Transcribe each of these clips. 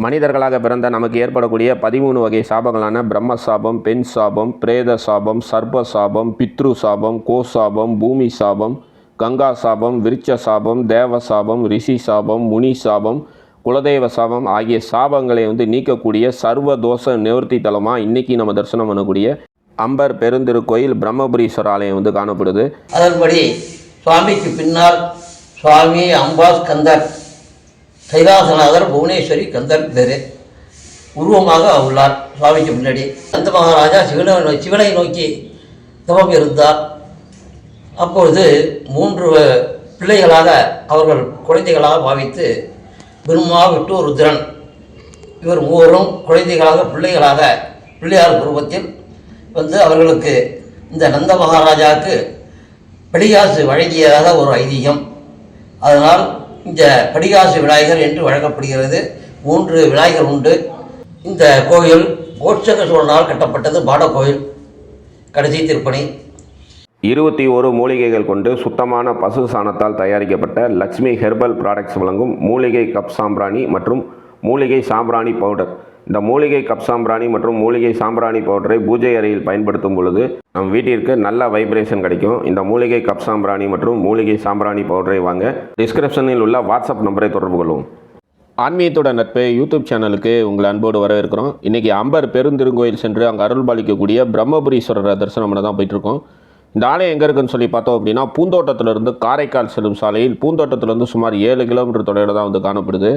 மனிதர்களாக பிறந்த நமக்கு ஏற்படக்கூடிய பதிமூணு வகை சாபங்களான பிரம்ம சாபம் பெண் சாபம் பிரேத சாபம் சர்ப்ப சாபம் பித்ரு சாபம் கோ சாபம் பூமி சாபம் கங்கா சாபம் விருட்ச சாபம் தேவ சாபம் ரிஷி சாபம் முனி சாபம் குலதெய்வ சாபம் ஆகிய சாபங்களை வந்து நீக்கக்கூடிய சர்வ தோஷ நிவர்த்தி தலமாக இன்னைக்கு நம்ம தரிசனம் பண்ணக்கூடிய அம்பர் பெருந்திருக்கோயில் பிரம்மபுரீஸ்வர ஆலயம் வந்து காணப்படுது. அதன்படி சுவாமிக்கு பின்னால் சுவாமி அம்பாஸ் கைலாசநாதர் புவனேஸ்வரி கந்தர் பேர் உருவமாக உள்ளார். சுவாமிக்கு முன்னாடி. அந்த மகாராஜா சிவனை நோக்கி சிவனை நோக்கி தவம் இருந்தார். அப்பொழுது மூன்று பிள்ளைகளாக அவர்கள் குழந்தைகளாக பாவித்து பிரம்மா விட்டு ருத்ரன். இவர் மூவரும் குழந்தைகளாக பிள்ளைகளாக பிள்ளையார் குருவத்தில் வந்து அவர்களுக்கு இந்த நந்த மகாராஜாவுக்கு படிகாசு வழங்கியதாக ஒரு ஐதீகம். அதனால் இந்த படிகாசு விநாயகர் என்று வழங்கப்படுகிறது. மூன்று விநாயகர் உண்டு. இந்த கோயில் கோட்சக சோழனால் கட்டப்பட்டது பாடக்கோயில் கடைசி திருப்பணி. இருபத்தி ஒரு மூலிகைகள் கொண்டு சுத்தமான பசு சாணத்தால் தயாரிக்கப்பட்ட லக்ஷ்மி ஹெர்பல் ப்ராடக்ட்ஸ் வழங்கும் மூலிகை கப் சாம்பிராணி மற்றும் மூலிகை சாம்பிராணி பவுடர் இந்த மூலிகை கப் சாம்பிராணி மற்றும் மூலிகை சாம்பிராணி பவுடரை பூஜை அறையில் பயன்படுத்தும் பொழுது நம் வீட்டிற்கு நல்ல வைப்ரேஷன் கிடைக்கும். இந்த மூலிகை கப் சாம்பிராணி மற்றும் மூலிகை சாம்பிராணி பவுடரை வாங்க டிஸ்கிரிப்ஷனில் உள்ள வாட்ஸ்அப் நம்பரை தொடர்பு கொள்ளவும் ஆன்மீகத்தோட நட்பு யூடியூப் சேனலுக்கு உங்களை அன்போடு வரவேற்கிறோம். இன்றைக்கி அம்பர் பெருந்திருங்கோயில் சென்று அங்கே அருள் பாலிக்கக்கூடிய பிரம்மபுரீஸ்வரரை தரிசனம் பண்ண தான் போயிட்டுருக்கோம். இந்த ஆலயம் எங்கே இருக்குன்னு சொல்லி பார்த்தோம் அப்படின்னா பூந்தோட்டத்திலிருந்து காரைக்கால் செல்லும் சாலையில் பூந்தோட்டத்திலிருந்து சுமார் ஏழு கிலோமீட்டர் தொலைவில் தான் வந்து காணப்படுது.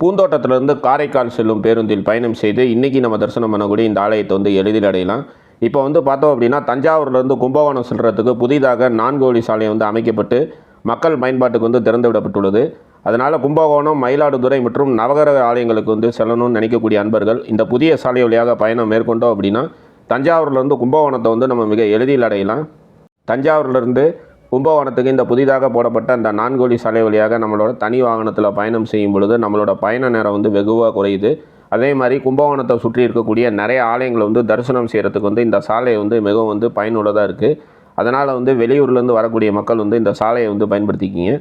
பூந்தோட்டத்திலிருந்து காரைக்கால் செல்லும் பேருந்தில் பயணம் செய்து இன்றைக்கி நம்ம தரிசனம் பண்ணக்கூடிய இந்த ஆலயத்தை வந்து எளிதில் அடையலாம். இப்போ வந்து பார்த்தோம் அப்படின்னா தஞ்சாவூர்லேருந்து கும்பகோணம் செல்கிறதுக்கு புதிதாக நான்கு வழி சாலை வந்து அமைக்கப்பட்டு மக்கள் பயன்பாட்டுக்கு வந்து திறந்து விடப்பட்டுள்ளது அதனால் கும்பகோணம் மயிலாடுதுறை மற்றும் நவகரக ஆலயங்களுக்கு வந்து செல்லணும்னு நினைக்கக்கூடிய அன்பர்கள் இந்த புதிய சாலை வழியாக பயணம் மேற்கொண்டோம் அப்படின்னா தஞ்சாவூர்லேருந்து கும்பகோணத்தை வந்து நம்ம மிக எளிதில் அடையலாம். தஞ்சாவூர்லேருந்து கும்பகோணத்துக்கு இந்த புதிதாக போடப்பட்ட அந்த நான்கு சாலை வழியாக நம்மளோட தனி வாகனத்தில் பயணம் செய்யும் பொழுது நம்மளோட பயண நேரம் வந்து வெகுவாக குறையுது. அதே மாதிரி கும்பகோணத்தை சுற்றி இருக்கக்கூடிய நிறைய ஆலயங்களை வந்து தரிசனம் செய்கிறதுக்கு வந்து இந்த சாலை வந்து மிகவும் வந்து பயனுள்ளதாக இருக்குது அதனால் வந்து வெளியூர்லேருந்து வரக்கூடிய மக்கள் வந்து இந்த சாலையை வந்து பயன்படுத்திக்கிங்க.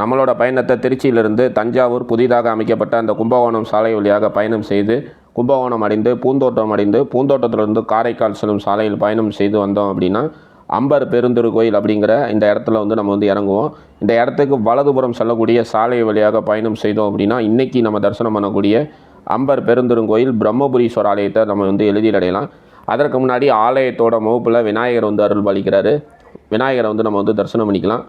நம்மளோட பயணத்தை திருச்சியிலிருந்து தஞ்சாவூர் புதிதாக அமைக்கப்பட்ட அந்த கும்பகோணம் சாலை வழியாக பயணம் செய்து கும்பகோணம் அடைந்து பூந்தோட்டம் அடைந்து பூந்தோட்டத்திலிருந்து காரைக்கால் செல்லும் சாலையில் பயணம் செய்து வந்தோம் அப்படின்னா அம்பர் பெருந்திரு கோயில் அப்படிங்கிற இந்த இடத்துல வந்து நம்ம வந்து இறங்குவோம். இந்த இடத்துக்கு வலதுபுறம் செல்லக்கூடிய சாலை வழியாக பயணம் செய்தோம் அப்படின்னா இன்றைக்கி நம்ம தரிசனம் பண்ணக்கூடிய அம்பர் பெருந்திருங்கோயில் பிரம்மபுரீஸ்வரர் ஆலயத்தை நம்ம வந்து எழுதியில் அடையலாம். அதற்கு முன்னாடி ஆலயத்தோட முகப்பில் விநாயகர் வந்து அருள் பாலிக்கிறாரு விநாயகரை வந்து நம்ம வந்து தரிசனம் பண்ணிக்கலாம்.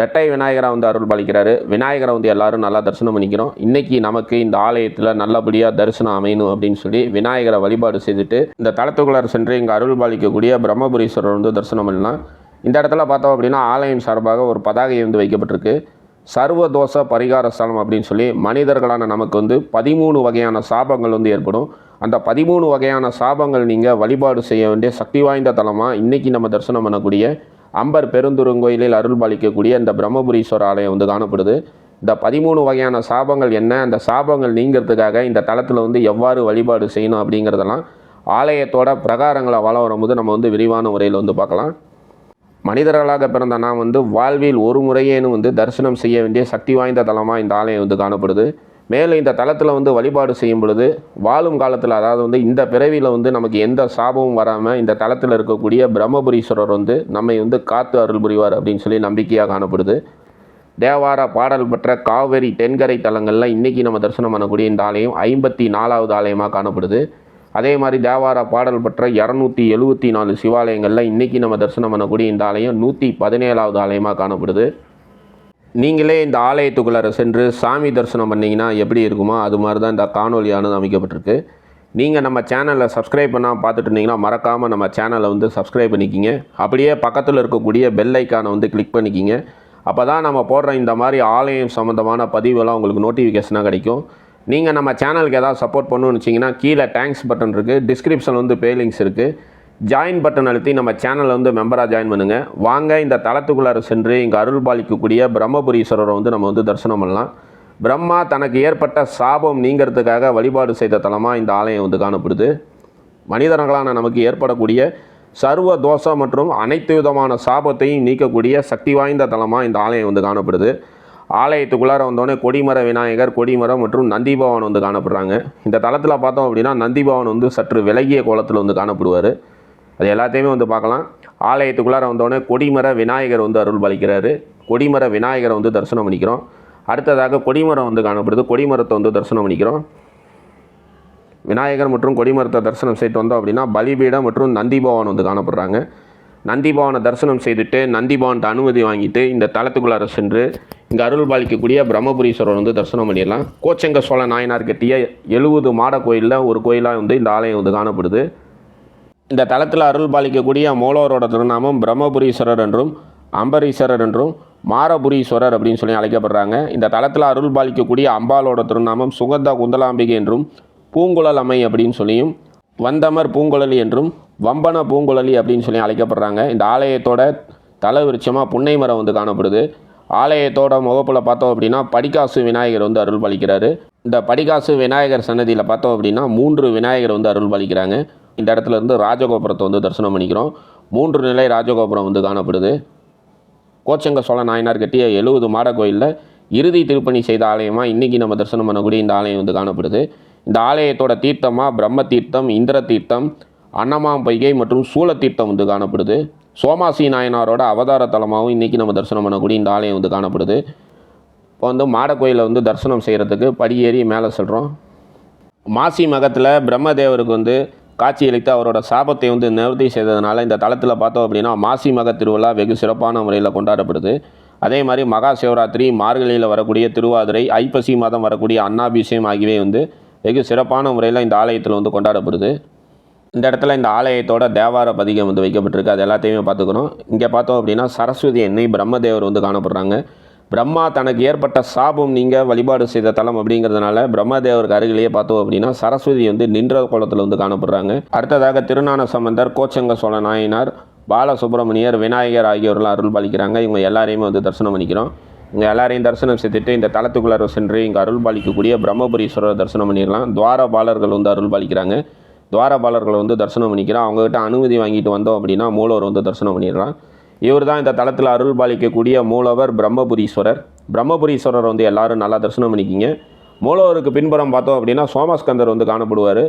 ரெட்டை விநாயகரை வந்து அருள் பாலிக்கிறாரு. விநாயகரை வந்து எல்லாரும் நல்லா தரிசனம் பண்ணிக்கிறோம். இன்றைக்கி நமக்கு இந்த ஆலயத்தில் நல்லபடியாக தரிசனம் அமையணும் அப்படின்னு சொல்லி விநாயகரை வழிபாடு செய்துட்டு இந்த தளத்துக்குள்ளார் சென்று இங்கே அருள் பாலிக்கக்கூடிய பிரம்மபுரீஸ்வரர் வந்து தரிசனம் பண்ணலாம். இந்த இடத்துல பார்த்தோம் அப்படின்னா ஆலயம் சார்பாக ஒரு பதாகை வந்து வைக்கப்பட்டிருக்கு. சர்வதோஷ பரிகார ஸ்தலம் அப்படின்னு சொல்லி மனிதர்களான நமக்கு வந்து பதிமூணு வகையான சாபங்கள் வந்து ஏற்படும். அந்த பதிமூணு வகையான சாபங்கள் நீங்கள் வழிபாடு செய்ய வேண்டிய சக்தி வாய்ந்த தலமாக இன்றைக்கி நம்ம தரிசனம் பண்ணக்கூடிய அம்பர் பெருந்துருங்கோயிலில் அருள் பாலிக்கக்கூடிய இந்த பிரம்மபுரீஸ்வரர் ஆலயம் வந்து காணப்படுது. இந்த பதிமூணு வகையான சாபங்கள் என்ன? அந்த சாபங்கள் நீங்கிறதுக்காக இந்த தலத்தில் வந்து எவ்வாறு வழிபாடு செய்யணும் அப்படிங்கிறதெல்லாம் ஆலயத்தோட பிரகாரங்களை வள வரும்போது நம்ம வந்து விரிவான முறையில் வந்து பார்க்கலாம். மனிதர்களாக பிறந்த நான் வந்து வாழ்வில் ஒரு முறையேனும் வந்து தரிசனம் செய்ய வேண்டிய சக்தி வாய்ந்த தலமாக இந்த ஆலயம் வந்து காணப்படுது. மேலும் இந்த தளத்தில் வந்து வழிபாடு செய்யும் பொழுது வாழும் காலத்தில் அதாவது வந்து இந்த பிறவியில் வந்து நமக்கு எந்த சாபமும் வராமல் இந்த தளத்தில் இருக்கக்கூடிய பிரம்மபுரீஸ்வரர் வந்து நம்மை வந்து காத்து அருள் புரிவார் அப்படின்னு சொல்லி நம்பிக்கையாக காணப்படுது. தேவார பாடல் பெற்ற காவேரி தென்கரை தலங்களில் இன்றைக்கி நம்ம தரிசனம் பண்ணக்கூடிய இந்த ஆலயம் ஐம்பத்தி நாலாவது ஆலயமாக காணப்படுது. அதே மாதிரி தேவார பாடல் பெற்ற இரநூத்தி எழுபத்தி நாலு சிவாலயங்களில் இன்றைக்கி நம்ம தரிசனம் பண்ணக்கூடிய இந்த ஆலயம் நூற்றி பதினேழாவது ஆலயமாக காணப்படுது. நீங்களே இந்த ஆலயத்துக்குள்ளார சென்று சாமி தரிசனம் பண்ணிங்கன்னா எப்படி இருக்குமோ அது மாதிரி தான் இந்த காணொலியானது அமைக்கப்பட்டிருக்கு. நீங்கள் நம்ம சேனலை சப்ஸ்கிரைப் பண்ணால் பார்த்துட்டு இருந்தீங்கன்னா மறக்காமல் நம்ம சேனலை வந்து சப்ஸ்கிரைப் பண்ணிக்கிங்க. அப்படியே பக்கத்தில் இருக்கக்கூடிய பெல் ஐக்கானை வந்து கிளிக் பண்ணிக்கிங்க. அப்போ தான் நம்ம போடுற இந்த மாதிரி ஆலயம் சம்மந்தமான பதிவெல்லாம் உங்களுக்கு நோட்டிஃபிகேஷனாக கிடைக்கும். நீங்கள் நம்ம சேனலுக்கு ஏதாவது சப்போர்ட் பண்ணணும்னு வச்சிங்கன்னா கீழே தேங்க்ஸ் பட்டன் இருக்குது டிஸ்கிரிப்ஷன் வந்து பே லிங்க்ஸ் இருக்குது ஜாயின் பட்டன் அழுத்தி நம்ம சேனலில் வந்து மெம்பராக ஜாயின் பண்ணுங்கள் வாங்க இந்த தளத்துக்குள்ளார சென்று இங்கே அருள் பாலிக்கக்கூடிய பிரம்மபுரீஸ்வரரை வந்து நம்ம வந்து தரிசனம் பண்ணலாம். பிரம்மா தனக்கு ஏற்பட்ட சாபம் நீங்கிறதுக்காக வழிபாடு செய்த தலமாக இந்த ஆலயம் வந்து காணப்படுது. மனிதர்களான நமக்கு ஏற்படக்கூடிய சர்வ தோஷம் மற்றும் அனைத்து விதமான சாபத்தையும் நீக்கக்கூடிய சக்தி வாய்ந்த தலமாக இந்த ஆலயம் வந்து காணப்படுது. ஆலயத்துக்குள்ளார வந்தோடனே கொடிமர விநாயகர் கொடிமரம் மற்றும் நந்திபவன் வந்து காணப்படுறாங்க. இந்த தளத்தில் பார்த்தோம் அப்படின்னா நந்திபவன் வந்து சற்று விலகிய கோலத்தில் வந்து காணப்படுவார். அது எல்லாத்தையுமே வந்து பார்க்கலாம். ஆலயத்துக்குள்ளார வந்தோடனே கொடிமர விநாயகர் வந்து அருள் பலிக்கிறாரு கொடிமர விநாயகரை வந்து தரிசனம் பண்ணிக்கிறோம். அடுத்ததாக கொடிமரம் வந்து காணப்படுது. கொடிமரத்தை வந்து தரிசனம் பண்ணிக்கிறோம். விநாயகர் மற்றும் கொடிமரத்தை தரிசனம் செய்துட்டு வந்தோம் அப்படின்னா பலிபீடம் மற்றும் நந்திபவன் வந்து காணப்படுறாங்க. நந்திபவனை தரிசனம் செய்துட்டு நந்திபவன்ட்ட அனுமதி வாங்கிட்டு இந்த தளத்துக்குள்ளார சென்று இங்கே அருள் பாலிக்கக்கூடிய பிரம்மபுரீஸ்வரர் வந்து தரிசனம் பண்ணிடலாம். கோச்செங்க சோழ நாயனார் கட்டிய எழுபது மாட கோயிலில் ஒரு கோயிலாக வந்து இந்த ஆலயம் வந்து காணப்படுது. இந்த தலத்தில் அருள் பாலிக்கக்கூடிய மூலவரோட திருநாமம் பிரம்மபுரீஸ்வரர் என்றும் அம்பரீஸ்வரர் என்றும் மாரபுரீஸ்வரர் அப்படின்னு சொல்லி அழைக்கப்படுறாங்க. இந்த தலத்தில் அருள் பாலிக்கக்கூடிய அம்பாலோட திருநாமம் சுகந்த குந்தலாம்பிகை என்றும் பூங்குழல் அம்மை அப்படின்னு சொல்லியும் வந்தமர் பூங்குழலி என்றும் வம்பன பூங்குழலி அப்படின்னு சொல்லி அழைக்கப்படுறாங்க. இந்த ஆலயத்தோட தல விருட்சமாக புன்னை மரம் வந்து காணப்படுது. ஆலயத்தோட முகப்பில் பார்த்தோம் அப்படின்னா படிக்காசு விநாயகர் வந்து அருள் பாலிக்கிறாரு இந்த படிக்காசு விநாயகர் சன்னதியில் பார்த்தோம் அப்படின்னா மூன்று விநாயகர் வந்து அருள் பாலிக்கிறாங்க இந்த இடத்துல இருந்து ராஜகோபுரத்தை வந்து தரிசனம் பண்ணிக்கிறோம். மூன்று நிலை ராஜகோபுரம் வந்து காணப்படுது. கோச்சங்க சோழ நாயனார் கட்டிய எழுபது மாட கோயிலில் இறுதி திருப்பணி செய்த ஆலயமாக இன்றைக்கி நம்ம தரிசனம் பண்ணக்கூடிய இந்த ஆலயம் வந்து காணப்படுது. இந்த ஆலயத்தோட தீர்த்தமாக பிரம்ம தீர்த்தம் இந்திர தீர்த்தம் அன்னமாம் பொய்கை மற்றும் சூழ தீர்த்தம் வந்து காணப்படுது. சோமாசி நாயனாரோட அவதார தலமாகவும் இன்றைக்கி நம்ம தரிசனம் பண்ணக்கூடிய இந்த ஆலயம் வந்து காணப்படுது. இப்போ வந்து மாட கோயிலை வந்து தரிசனம் செய்கிறதுக்கு படியேறி மேலே செல்கிறோம் மாசி மகத்தில் பிரம்மதேவருக்கு வந்து காட்சியளித்து அவரோட சாபத்தை வந்து நிவர்த்தி செய்ததுனால இந்த தளத்தில் பார்த்தோம் அப்படின்னா மாசி மக திருவிழா வெகு சிறப்பான முறையில் கொண்டாடப்படுது. அதே மாதிரி மகா சிவராத்திரி மார்கழியில் வரக்கூடிய திருவாதிரை ஐப்பசி மாதம் வரக்கூடிய அன்னாபிஷேகம் ஆகியவை வந்து வெகு சிறப்பான முறையில் இந்த ஆலயத்தில் வந்து கொண்டாடப்படுது. இந்த இடத்துல இந்த ஆலயத்தோட தேவார பதிகம் வந்து வைக்கப்பட்டிருக்கு. அது எல்லாத்தையுமே பார்த்துக்கணும். இங்கே பார்த்தோம் அப்படின்னா சரஸ்வதி எண்ணெய் பிரம்மதேவர் வந்து காணப்படுறாங்க. பிரம்மா தனக்கு ஏற்பட்ட சாபம் நீங்கள் வழிபாடு செய்த தலம் அப்படிங்கிறதுனால பிரம்மதேவருக்கு அருகிலேயே பார்த்தோம் அப்படின்னா சரஸ்வதி வந்து நின்ற கோலத்தில் வந்து காணப்படுறாங்க. அடுத்ததாக திருநான சம்பந்தர் கோச்சங்க சோழ நாயனார் பாலசுப்ரமணியர் விநாயகர் ஆகியோர்லாம் அருள் பாலிக்கிறாங்க இவங்க எல்லாரையுமே வந்து தரிசனம் பண்ணிக்கிறோம். இங்கே எல்லாரையும் தரிசனம் செய்துட்டு இந்த தளத்துக்குள்ளார சென்று இங்கே அருள் பாலிக்கக்கூடிய பிரம்மபுரீஸ்வரர் தரிசனம் பண்ணிடலாம். துவாரபாலர்கள் வந்து அருள் பாலிக்கிறாங்க துவாரபாலர்களை வந்து தரிசனம் பண்ணிக்கிறோம். அவங்ககிட்ட அனுமதி வாங்கிட்டு வந்தோம் அப்படின்னா மூலவர் வந்து தரிசனம் பண்ணிடலாம். இவர் தான் இந்த தளத்தில் அருள் பாலிக்கக்கூடிய மூலவர் பிரம்மபுரீஸ்வரர். பிரம்மபுரீஸ்வரர் வந்து எல்லாரும் நல்லா தரிசனம் பண்ணிக்கிங்க. மூலவருக்கு பின்புறம் பார்த்தோம் அப்படின்னா சோமஸ்கந்தர் வந்து காணப்படுவார்.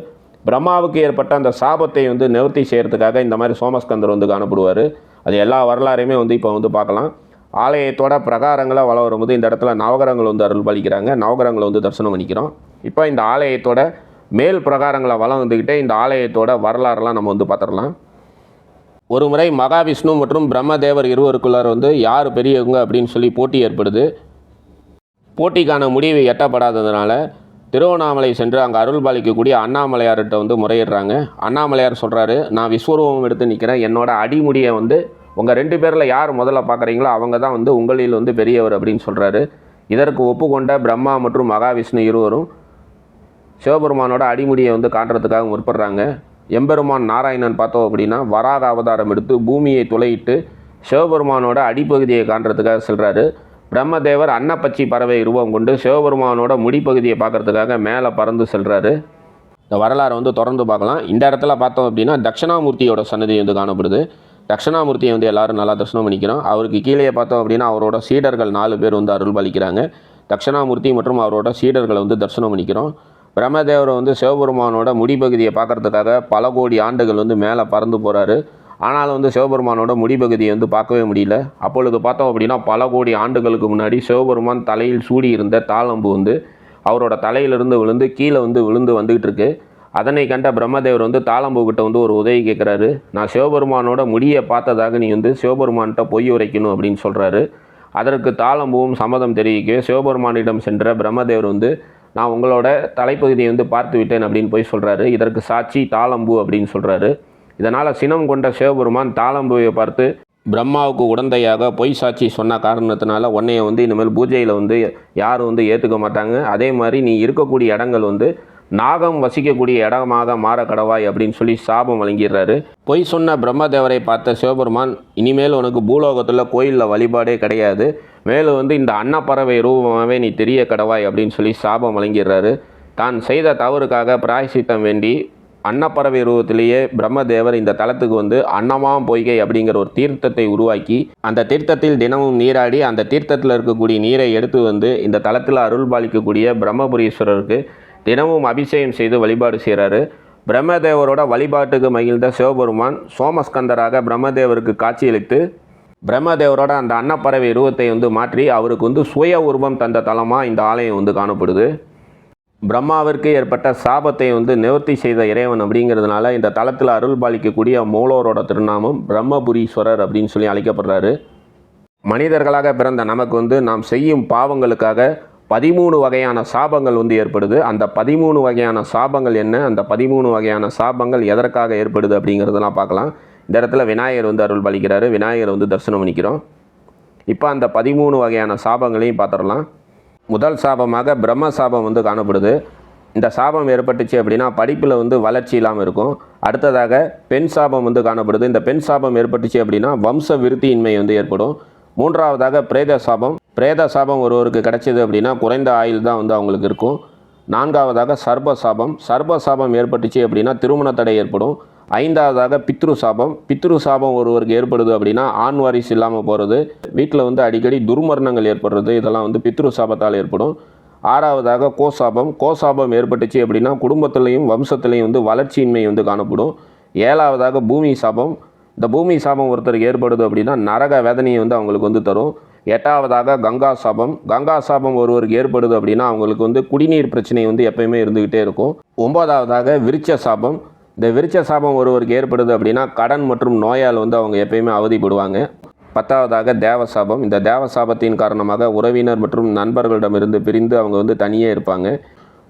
பிரம்மாவுக்கு ஏற்பட்ட அந்த சாபத்தை வந்து நிவர்த்தி செய்கிறதுக்காக இந்த மாதிரி சோமஸ்கந்தர் வந்து காணப்படுவார். அது எல்லா வரலாறையுமே வந்து இப்போ வந்து பார்க்கலாம். ஆலயத்தோட பிரகாரங்களை வள வரும்போது இந்த இடத்துல நவகரங்கள் வந்து அருள் பாலிக்கிறாங்க நவகரங்களை வந்து தரிசனம் பண்ணிக்கிறோம். இப்போ இந்த ஆலயத்தோட மேல் பிரகாரங்களை வளம் வந்துக்கிட்டே இந்த ஆலயத்தோட வரலாறுலாம் நம்ம வந்து பார்த்துடலாம். ஒரு முறை மகாவிஷ்ணு மற்றும் பிரம்மதேவர் இருவருக்குள்ளார் வந்து யார் பெரியவங்க? அப்படின்னு சொல்லி போட்டி ஏற்படுது. போட்டிக்கான முடிவு எட்டப்படாததுனால திருவண்ணாமலை சென்று அங்கே அருள் பாலிக்கக்கூடிய அண்ணாமலையார்கிட்ட வந்து முறையிடுறாங்க. அண்ணாமலையார் சொல்கிறாரு நான் விஸ்வரூபம் எடுத்து நிற்கிறேன் என்னோட அடிமுடியை வந்து உங்கள் ரெண்டு பேரில் யார் முதல்ல பார்க்குறீங்களோ அவங்க தான் வந்து உங்களில் வந்து பெரியவர் அப்படின்னு சொல்கிறாரு இதற்கு ஒப்புக்கொண்ட பிரம்மா மற்றும் மகாவிஷ்ணு இருவரும் சிவபெருமானோட அடிமுடியை வந்து காட்டுறதுக்காக முற்படுறாங்க. எம்பெருமான் நாராயணன் பார்த்தோம் அப்படின்னா வராக அவதாரம் எடுத்து பூமியை துளையிட்டு சிவபெருமானோட அடிப்பகுதியை காண்றதுக்காக செல்கிறாரு பிரம்மதேவர் அன்னப்பச்சி பறவை உருவம் கொண்டு சிவபெருமானோட முடிப்பகுதியை பார்க்கறதுக்காக மேலே பறந்து செல்கிறாரு இந்த வரலாறை வந்து தொடர்ந்து பார்க்கலாம். இந்த இடத்துல பார்த்தோம் அப்படின்னா தட்சிணாமூர்த்தியோட சன்னதி வந்து காணப்படுது. தட்சிணாமூர்த்தியை வந்து எல்லாரும் நல்லா தரிசனம் பண்ணிக்கிறோம். அவருக்கு கீழே பார்த்தோம் அப்படின்னா அவரோட சீடர்கள் நாலு பேர் வந்து அருள் பாலிக்கிறாங்க தட்சிணாமூர்த்தி மற்றும் அவரோட சீடர்களை வந்து தரிசனம் பண்ணிக்கிறோம். பிரம்மதேவர் வந்து சிவபெருமானோட முடிப்பகுதியை பார்க்கறதுக்காக பல கோடி ஆண்டுகள் வந்து மேலே பறந்து போகிறாரு ஆனாலும் வந்து சிவபெருமானோட முடிப்பகுதியை வந்து பார்க்கவே முடியல. அப்பொழுது பார்த்தோம் அப்படின்னா பல கோடி ஆண்டுகளுக்கு முன்னாடி சிவபெருமான் தலையில் சூடி இருந்த தாளம்பு வந்து அவரோட தலையிலிருந்து விழுந்து கீழே வந்து விழுந்து வந்துகிட்டு இருக்கு. அதனை கண்ட பிரம்மதேவர் வந்து தாளம்பு கிட்ட வந்து ஒரு உதவி கேட்குறாரு. நான் சிவபெருமானோட முடியை பார்த்ததாக நீ வந்து சிவபெருமான்கிட்ட பொய் உரைக்கணும் அப்படின்னு சொல்கிறாரு அதற்கு தாளம்புவும் சம்மதம் தெரிவிக்கவே சிவபெருமானிடம் சென்ற பிரம்மதேவர் வந்து நான் உங்களோட தலைப்பகுதியை வந்து பார்த்து விட்டேன் அப்படின்னு போய் சொல்கிறாரு இதற்கு சாட்சி தாளம்பு அப்படின்னு சொல்கிறாரு இதனால் சினம் கொண்ட சிவபெருமான் தாளம்புவை பார்த்து பிரம்மாவுக்கு உடந்தையாக பொய் சாட்சி சொன்ன காரணத்தினால உன்னைய வந்து இனிமேல் பூஜையில் வந்து யாரும் வந்து ஏற்றுக்க மாட்டாங்க. அதே மாதிரி நீ இருக்கக்கூடிய இடங்கள் வந்து நாகம் வசிக்கக்கூடிய இடமாக மாற கடவாய் அப்படின்னு சொல்லி சாபம் வழங்கிடுறாரு. பொய் சொன்ன பிரம்மதேவரை பார்த்த சிவபெருமான் இனிமேல் உனக்கு பூலோகத்தில் கோயிலில் வழிபாடே கிடையாது. மேலும் வந்து இந்த அன்னப்பறவை ரூபமாகவே நீ தெரிய கடவாய் அப்படின்னு சொல்லி சாபம் வழங்கிடுறாரு. தான் செய்த தவறுக்காக பிராயசித்தம் வேண்டி அன்னப்பறவை ரூபத்திலேயே பிரம்மதேவர் இந்த தலத்துக்கு வந்து அன்னமாம் பொய்கை அப்படிங்கிற ஒரு தீர்த்தத்தை உருவாக்கி அந்த தீர்த்தத்தில் தினமும் நீராடி அந்த தீர்த்தத்தில் இருக்கக்கூடிய நீரை எடுத்து வந்து இந்த தலத்தில் அருள் பாலிக்கக்கூடிய பிரம்மபுரீஸ்வரருக்கு தினமும் அபிஷேகம் செய்து வழிபாடு செய்கிறாரு பிரம்மதேவரோட வழிபாட்டுக்கு மகிழ்ந்த சிவபெருமான் சோமஸ்கந்தராக பிரம்மதேவருக்கு காட்சியளித்து பிரம்மதேவரோட அந்த அன்னப்பறவை உருவத்தை வந்து மாற்றி அவருக்கு வந்து சுய உருவம் தந்த தலமாக இந்த ஆலயம் வந்து காணப்படுது. பிரம்மாவிற்கு ஏற்பட்ட சாபத்தை வந்து நிவர்த்தி செய்த இறைவன் அப்படிங்கிறதுனால இந்த தளத்தில் அருள் பாலிக்கக்கூடிய மூலோரோட திருநாமம் பிரம்மபுரீஸ்வரர் அப்படின்னு சொல்லி அழைக்கப்படுறாரு. மனிதர்களாக பிறந்த நமக்கு வந்து நாம் செய்யும் பாவங்களுக்காக பதிமூணு வகையான சாபங்கள் வந்து ஏற்படுது. அந்த பதிமூணு வகையான சாபங்கள் என்ன? அந்த பதிமூணு வகையான சாபங்கள் எதற்காக ஏற்படுது அப்படிங்கிறதெல்லாம் பார்க்கலாம். இந்த இடத்துல விநாயகர் வந்து அருள் பலிக்கிறாரு. விநாயகர் வந்து தரிசனம் பண்ணிக்கிறோம். இப்போ அந்த பதிமூணு வகையான சாபங்களையும் பார்த்துடலாம். முதல் சாபமாக பிரம்ம சாபம் வந்து காணப்படுது. இந்த சாபம் ஏற்பட்டுச்சு அப்படின்னா படிப்பில் வந்து வளர்ச்சி இல்லாமல் இருக்கும். அடுத்ததாக பெண் சாபம் வந்து காணப்படுது. இந்த பெண் சாபம் ஏற்பட்டுச்சு அப்படின்னா வம்ச விருத்தியின்மை வந்து ஏற்படும். மூன்றாவதாக பிரேத சாபம் பிரேத சாபம் ஒருவருக்கு கிடைச்சிது அப்படின்னா குறைந்த ஆயுள் தான் வந்து அவங்களுக்கு இருக்கும். நான்காவதாக சர்ப சாபம். சர்ப சாபம் ஏற்பட்டுச்சு அப்படின்னா திருமண தடை ஏற்படும். ஐந்தாவதாக பித்ரு சாபம். பித்ரு சாபம் ஒருவருக்கு ஏற்படுது அப்படின்னா ஆண் வாரிசு இல்லாமல் போகிறது வீட்டில் வந்து அடிக்கடி துர்மரணங்கள் ஏற்படுறது. இதெல்லாம் வந்து பித்ரு சாபத்தால் ஏற்படும். ஆறாவதாக கோசாபம். கோசாபம் ஏற்பட்டுச்சு அப்படின்னா குடும்பத்திலையும் வம்சத்திலையும் வந்து வளர்ச்சியின்மை வந்து காணப்படும். ஏழாவதாக பூமி சாபம். இந்த பூமி சாபம் ஒருத்தருக்கு ஏற்படுது அப்படின்னா நரக வேதனையை வந்து அவங்களுக்கு வந்து தரும். எட்டாவதாக கங்கா சாபம். கங்கா சாபம் ஒருவருக்கு ஏற்படுது அப்படின்னா அவங்களுக்கு வந்து குடிநீர் பிரச்சனை வந்து எப்பயுமே இருந்துக்கிட்டே இருக்கும். ஒன்பதாவதாக விருச்ச சாபம். இந்த விருச்ச சாபம் ஒருவருக்கு ஏற்படுது அப்படின்னா கடன் மற்றும் நோயால் வந்து அவங்க எப்பயுமே அவதிப்படுவாங்க. பத்தாவதாக தேவசாபம் இந்த தேவசாபத்தின் காரணமாக உறவினர் மற்றும் நண்பர்களிடமிருந்து பிரிந்து அவங்க வந்து தனியே இருப்பாங்க.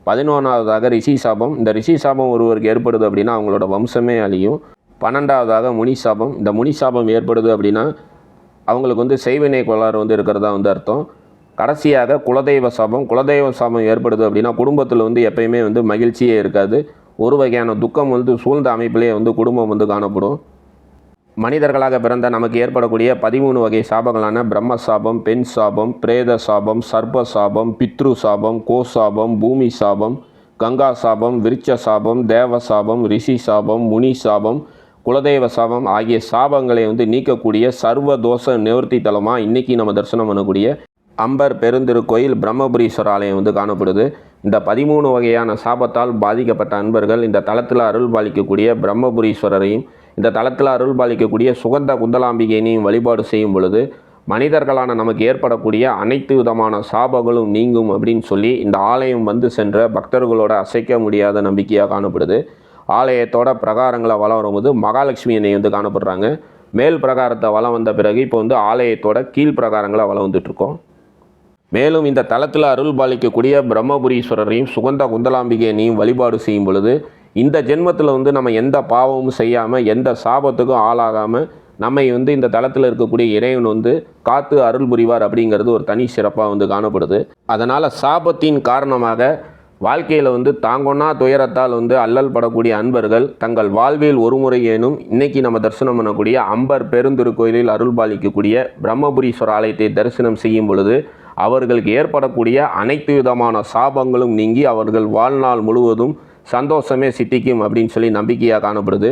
பதினொன்றாவதாக ரிஷி சாபம். இந்த ரிஷி சாபம் ஒருவருக்கு ஏற்படுது அப்படின்னா அவங்களோட வம்சமே அழியும். பன்னெண்டாவதாக முனி சாபம். இந்த முனி சாபம் ஏற்படுது அப்படின்னா அவங்களுக்கு வந்து செய்வினை கோளாறு வந்து இருக்கிறதா வந்து அர்த்தம். கடைசியாக குலதெய்வ சாபம் குலதெய்வ சாபம் ஏற்படுது அப்படின்னா குடும்பத்தில் வந்து எப்பயுமே வந்து மகிழ்ச்சியே இருக்காது. ஒரு வகையான துக்கம் வந்து சூழ்ந்த அமைப்பிலே வந்து குடும்பம் வந்து காணப்படும். மனிதர்களாக பிறந்த நமக்கு ஏற்படக்கூடிய பதிமூணு வகை சாபங்களான பிரம்ம சாபம் பெண் சாபம் பிரேத சாபம் சர்ப்ப சாபம் பித்ரு சாபம் கோ சாபம் பூமி சாபம் கங்கா சாபம் விருட்ச சாபம் தேவ சாபம் ரிஷி சாபம் முனி சாபம் குலதெய்வ சாபம் ஆகிய சாபங்களை வந்து நீக்கக்கூடிய சர்வ தோஷ நிவர்த்தி தலமாக இன்றைக்கி நம்ம தரிசனம் பண்ணக்கூடிய அம்பர் பெருந்திருக்கோயில் பிரம்மபுரீஸ்வரர் ஆலயம் வந்து காணப்படுது. இந்த பதிமூணு வகையான சாபத்தால் பாதிக்கப்பட்ட அன்பர்கள் இந்த தளத்தில் அருள் பாலிக்கக்கூடிய பிரம்மபுரீஸ்வரரையும் இந்த தளத்தில் அருள் பாலிக்கக்கூடிய சுகந்த குந்தலாம்பிகையினையும் வழிபாடு செய்யும் பொழுது மனிதர்களான நமக்கு ஏற்படக்கூடிய அனைத்து விதமான சாபங்களும் நீங்கும் அப்படின்னு சொல்லி இந்த ஆலயம் வந்து சென்ற பக்தர்களோட அசைக்க முடியாத நம்பிக்கையாக காணப்படுது. ஆலயத்தோட பிரகாரங்களை வளம் வரும்போது மகாலட்சுமி அன்னை வந்து காணப்படுறாங்க. மேல் பிரகாரத்தை வளம் வந்த பிறகு இப்போ வந்து ஆலயத்தோட கீழ் பிரகாரங்களை வளம் வந்துட்டுருக்கோம். மேலும் இந்த தலத்தில் அருள் பாலிக்கக்கூடிய பிரம்மபுரீஸ்வரரையும் சுகந்த குந்தலாம்பிகையனையும் வழிபாடு செய்யும் பொழுது இந்த ஜென்மத்தில் வந்து நம்ம எந்த பாவமும் செய்யாமல் எந்த சாபத்துக்கும் ஆளாகாமல் நம்மை வந்து இந்த தளத்தில் இருக்கக்கூடிய இறைவன் வந்து காத்து அருள் புரிவார் அப்படிங்கிறது ஒரு தனி சிறப்பாக வந்து காணப்படுது. அதனால் சாபத்தின் காரணமாக வாழ்க்கையில் வந்து தாங்கொன்னா துயரத்தால் வந்து அல்லல் படக்கூடிய அன்பர்கள் தங்கள் வாழ்வில் ஒரு முறையேனும் இன்னைக்கு நம்ம தரிசனம் பண்ணக்கூடிய அம்பர் பெருந்திருக்கோயிலில் அருள் பாலிக்கக்கூடிய பிரம்மபுரீஸ்வர ஆலயத்தை தரிசனம் செய்யும் பொழுது அவர்களுக்கு ஏற்படக்கூடிய அனைத்து விதமான சாபங்களும் நீங்கி அவர்கள் வாழ்நாள் முழுவதும் சந்தோஷமே சித்திக்கும் அப்படின்னு சொல்லி நம்பிக்கையாக காணப்படுது.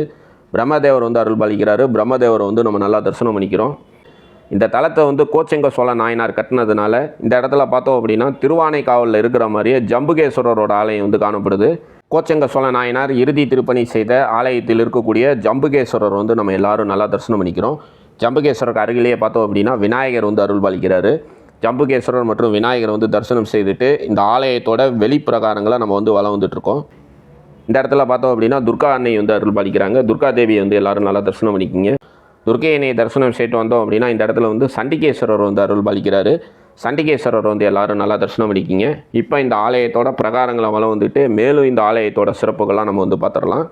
பிரம்மதேவர் வந்து அருள் பாலிக்கிறாரு பிரம்மதேவரை வந்து நம்ம நல்லா தரிசனம் பண்ணிக்கிறோம். இந்த தலத்தை வந்து கோச்செங்க சோழ நாயனார் கட்டினதுனால இந்த இடத்துல பார்த்தோம் அப்படின்னா திருவானைக்காவலில் இருக்கிற மாதிரியே ஜம்புகேஸ்வரரோட ஆலயம் வந்து காணப்படுது. கோச்செங்க சோழ நாயனார் இறுதி திருப்பணி செய்த ஆலயத்தில் இருக்கக்கூடிய ஜம்புகேஸ்வரர் வந்து நம்ம எல்லாரும் நல்லா தரிசனம் பண்ணிக்கிறோம். ஜம்புகேஸ்வரருக்கு அருகிலேயே பார்த்தோம் அப்படின்னா விநாயகர் வந்து அருள் பாலிக்கிறாரு. ஜம்புகேஸ்வரர் மற்றும் விநாயகர் வந்து தரிசனம் செய்துட்டு இந்த ஆலயத்தோட வெளிப்பிரகாரங்களை நம்ம வந்து வலம் வந்துட்டுருக்கோம் இந்த இடத்துல பார்த்தோம் அப்படின்னா துர்கா அன்னை வந்து அருள் பாலிக்கிறாங்க. துர்கா தேவியை வந்து எல்லாரும் நல்லா தரிசனம் பண்ணிக்கிங்க. துர்க்கை தரிசனம் செய்யிட்டு வந்தோம் அப்படின்னா இந்த இடத்துல வந்து சண்டிகேஸ்வரர் வந்து அருள் பாலிக்கிறாரு சண்டிகேஸ்வரர் வந்து எல்லாரும் நல்லா தரிசனம் பண்ணிக்கிங்க. இப்போ இந்த ஆலயத்தோட பிரகாரங்களை வளம் வந்துட்டு மேலும் இந்த ஆலயத்தோட சிறப்புகள்லாம் நம்ம வந்து பார்த்துடலாம்.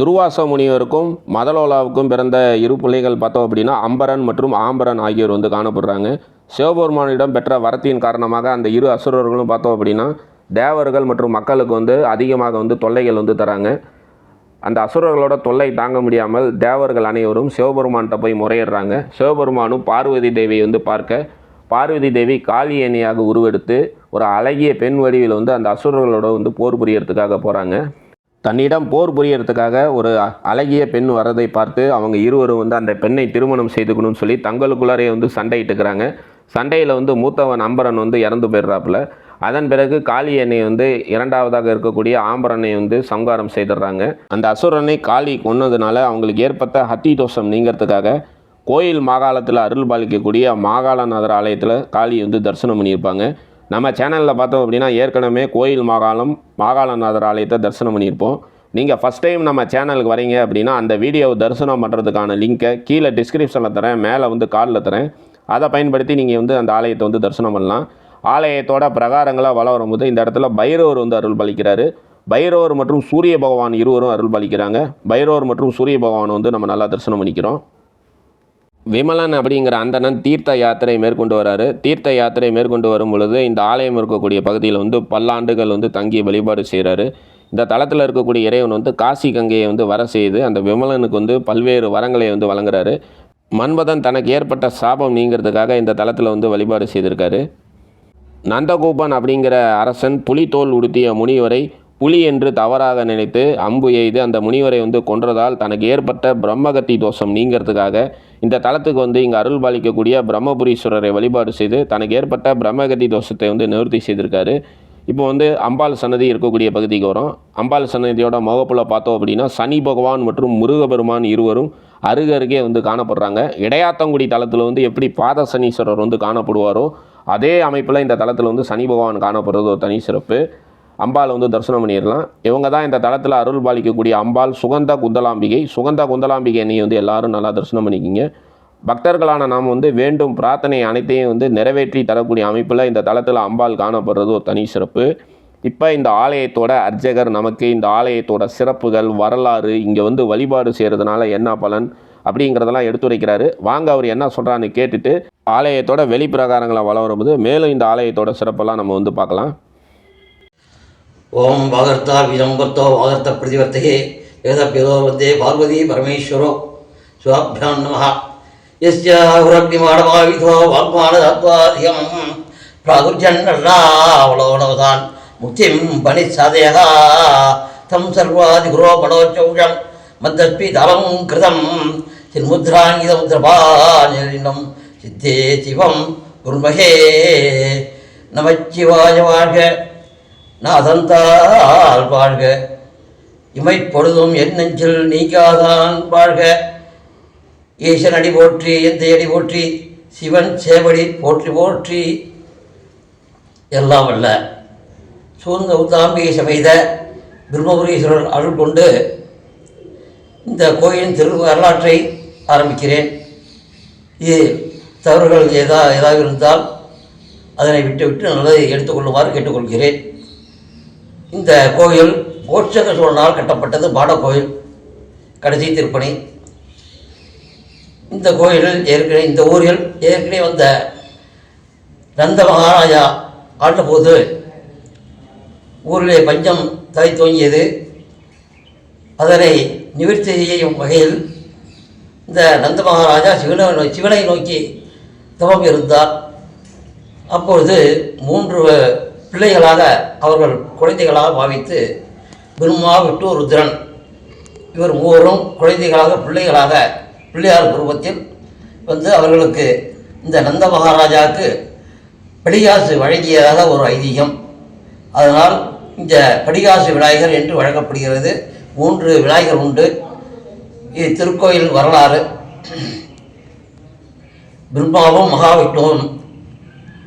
துர்வாச முனிவருக்கும் மதலோலாவுக்கும் பிறந்த இரு பிள்ளைகள் பார்த்தோம் அப்படின்னா அம்பரன் மற்றும் ஆம்பரன் ஆகியோர் வந்து காணப்படுறாங்க. சிவபெருமானிடம் பெற்ற வரத்தின் காரணமாக அந்த இரு அசுரர்களும் பார்த்தோம் அப்படின்னா தேவர்கள் மற்றும் மக்களுக்கு வந்து அதிகமாக வந்து தொல்லைகள் வந்து தராங்க. அந்த அசுரர்களோட தொல்லை தாங்க முடியாமல் தேவர்கள் அனைவரும் சிவபெருமான்கிட்ட போய் முறையிடுறாங்க. சிவபெருமானும் பார்வதி தேவியை வந்து பார்க்க பார்வதி தேவி காளியணியாக உருவெடுத்து ஒரு அழகிய பெண் வடிவில் வந்து அந்த அசுரர்களோட வந்து போர் புரியறதுக்காக போகிறாங்க தன்னிடம் போர் புரியறதுக்காக ஒரு அ- அழகிய பெண் வரதை பார்த்து அவங்க இருவரும் வந்து அந்த பெண்ணை திருமணம் செய்துக்கணும்னு சொல்லி தங்களுக்குள்ளாரே வந்து சண்டையிட்டுக்கிறாங்க. சண்டையில் வந்து மூத்தவன் அம்பரன் வந்து இறந்து போயிடுறாப்புல. அதன் பிறகு காளி எண்ணெய் வந்து இரண்டாவதாக இருக்கக்கூடிய ஆம்பரனை வந்து சங்காரம் செய்துடுறாங்க. அந்த அசுரனை காளி கொன்னதுனால அவங்களுக்கு ஏற்பட்ட ஹத்தி தோஷம் நீங்கிறதுக்காக கோயில் மாகாளத்தில் அருள் பாலிக்கக்கூடிய மாகாளநாதர் ஆலயத்தில் காளி வந்து தரிசனம் பண்ணியிருப்பாங்க. நம்ம சேனலில் பார்த்தோம் அப்படின்னா ஏற்கனவே கோயில் மாகாளம் மாகாளநாதர் ஆலயத்தை தரிசனம் பண்ணியிருப்போம். நீங்கள் ஃபஸ்ட் டைம் நம்ம சேனலுக்கு வரீங்க அப்படின்னா அந்த வீடியோவை தரிசனம் பண்ணுறதுக்கான லிங்க்கை கீழே டிஸ்கிரிப்ஷனில் தரேன் மேலே வந்து கார்டில் தரேன். அதை பயன்படுத்தி நீங்கள் வந்து அந்த ஆலயத்தை வந்து தரிசனம் பண்ணலாம். ஆலயத்தோட பிரகாரங்களாக வள வரும்போது இந்த இடத்துல பைரவர் வந்து அருள் பலிக்கிறாரு. பைரவர் மற்றும் சூரிய பகவான் இருவரும் அருள் பலிக்கிறாங்க. பைரவர் மற்றும் சூரிய பகவான் வந்து நம்ம நல்லா தரிசனம் பண்ணிக்கிறோம். விமலன் அப்படிங்கிற அந்தணன் தீர்த்த யாத்திரை மேற்கொண்டு வராரு. தீர்த்த யாத்திரை மேற்கொண்டு வரும் பொழுது இந்த ஆலயம் இருக்கக்கூடிய பகுதியில் வந்து பல்லாண்டுகள் வந்து தங்கி வழிபாடு செய்கிறாரு இந்த தளத்தில் இருக்கக்கூடிய இறைவன் வந்து காசி கங்கையை வந்து வர செய்து அந்த விமலனுக்கு வந்து பல்வேறு வரங்களை வந்து வழங்குறாரு. மன்மதன் தனக்கு ஏற்பட்ட சாபம் நீங்கிறதுக்காக இந்த தளத்தில் வந்து வழிபாடு செய்திருக்காரு. நந்தகோபன் அப்படிங்கிற அரசன் புலித்தோல் உடுத்திய முனிவரை புலி என்று தவறாக நினைத்து அம்பு எய்து அந்த முனிவரை வந்து கொன்றதால் தனக்கு ஏற்பட்ட பிரம்மகத்தி தோஷம் நீங்கிறதுக்காக இந்த தளத்துக்கு வந்து இங்கே அருள் பாலிக்கக்கூடிய பிரம்மபுரீஸ்வரரை வழிபாடு செய்து தனக்கு ஏற்பட்ட பிரம்மகத்தி தோஷத்தை வந்து நிவர்த்தி செய்திருக்காரு. இப்போ வந்து அம்பாள் சன்னதி இருக்கக்கூடிய பகுதிக்கு வரும். அம்பாள் சன்னதியோட முகப்புல பார்த்தோம் அப்படின்னா சனி பகவான் மற்றும் முருகபெருமான் இருவரும் அருகருகே வந்து காணப்படுறாங்க. இடையாத்தங்குடி தளத்தில் வந்து எப்படி பாத சனீஸ்வரர் வந்து காணப்படுவாரோ அதே அமைப்பில் இந்த தளத்தில் வந்து சனி பகவான் காணப்படுறது ஒரு தனி சிறப்பு. அம்பாள் வந்து தரிசனம் பண்ணிடலாம். இவங்க தான் இந்த தளத்தில் அருள் பாலிக்கக்கூடிய அம்பாள் சுகந்த குந்தலாம்பிகை. சுகந்த குந்தலாம்பிகை நீ வந்து எல்லாரும் நல்லா தரிசனம் பண்ணிக்கிங்க. பக்தர்களான நாம் வந்து வேண்டும். பிரார்த்தனை அனைத்தையும் வந்து நிறைவேற்றி தரக்கூடிய அமைப்பில் இந்த தளத்தில் அம்பாள் காணப்படுறது ஒரு தனி சிறப்பு. இப்போ இந்த ஆலயத்தோட அர்ச்சகர் நமக்கு இந்த ஆலயத்தோட சிறப்புகள் வரலாறு இங்கே வந்து வழிபாடு செய்கிறதுனால என்ன பலன் அப்படிங்கிறதெல்லாம் எடுத்துரைக்கிறாரு. வாங்க அவர் என்ன சொல்கிறான்னு கேட்டுட்டு ஆலயத்தோட வெளிப்பிரகாரங்களை வள வரும்போது மேலும் இந்த ஆலயத்தோட சிறப்பெல்லாம் நம்ம வந்து பார்க்கலாம். ஓம் வாகர்த்தா விதம்பர்த்தோ வாகர்த்த பிரதிவர்த்தகே வேதப்பியதோ வந்தே பார்வதி பரமேஸ்வரோ. சுவாபியாம் நம யஸ்யாகுரக்னிமாடமாவிதோ வாக்மானதத்வாதிகம் பிராதுர்ஜன்னர்ணாவலோனவதான் முக்திம் பணிசாதயா தம் சர்வாதி குரோ மனோச்சௌஷம் மத்தஸ்பி தலம் கிருதம் சின்முத்ராங்கிதமுத்ரபாநிலம் சித்தே சிவம் குருமகே நமச்சிவாய வாழ்க. நாதந்தால் வாழ்க. இமைப்பொழுதும் என் நெஞ்சில் நீக்காதான் வாழ்க. ஈசன் அடி போற்றி எந்த அடி போற்றி சிவன் சேவடி போற்றி போற்றி. எல்லாம் அல்ல. சூழ்ந்த உத்தாம்பிகை சமைத பிரம்மபுரீஸ்வரர் அருள் கொண்டு இந்த கோயிலின் திரு வரலாற்றை ஆரம்பிக்கிறேன். இது தவறுகள் ஏதா ஏதாவது இருந்தால் அதனை விட்டுவிட்டு நல்லதை எடுத்துக்கொள்ளுமாறு கேட்டுக்கொள்கிறேன். இந்த கோயில் கோட்சக சோழனால் கட்டப்பட்டது பாடக்கோயில் கடைசி திருப்பணி. இந்த கோயிலில் ஏற்கனவே இந்த ஊரில் ஏற்கனவே வந்த நந்த மகாராஜா ஆண்டபோது ஊரிலே பஞ்சம் தலை தோங்கியது. அதனை நிவர்த்தி செய்யும் வகையில் இந்த நந்த மகாராஜா சிவனை நோ- சிவனை நோக்கி தவம் இருந்தார் அப்பொழுது மூன்று பிள்ளைகளாக அவர்கள் குழந்தைகளாக பாவித்து பிரம்மா விட்டு ருத்ரன் இவர் மூவரும் குழந்தைகளாக பிள்ளைகளாக பிள்ளையார் குருவத்தில் வந்து அவர்களுக்கு இந்த நந்த மகாராஜாவுக்கு படிகாசு வழங்கியதாக ஒரு ஐதீகம். அதனால் இந்த படிகாசு விநாயகர் என்று வழங்கப்படுகிறது. மூன்று விநாயகர் உண்டு. இது திருக்கோயில் வரலாறு. பிரம்மாவும் மகாவிஷ்ணுவும்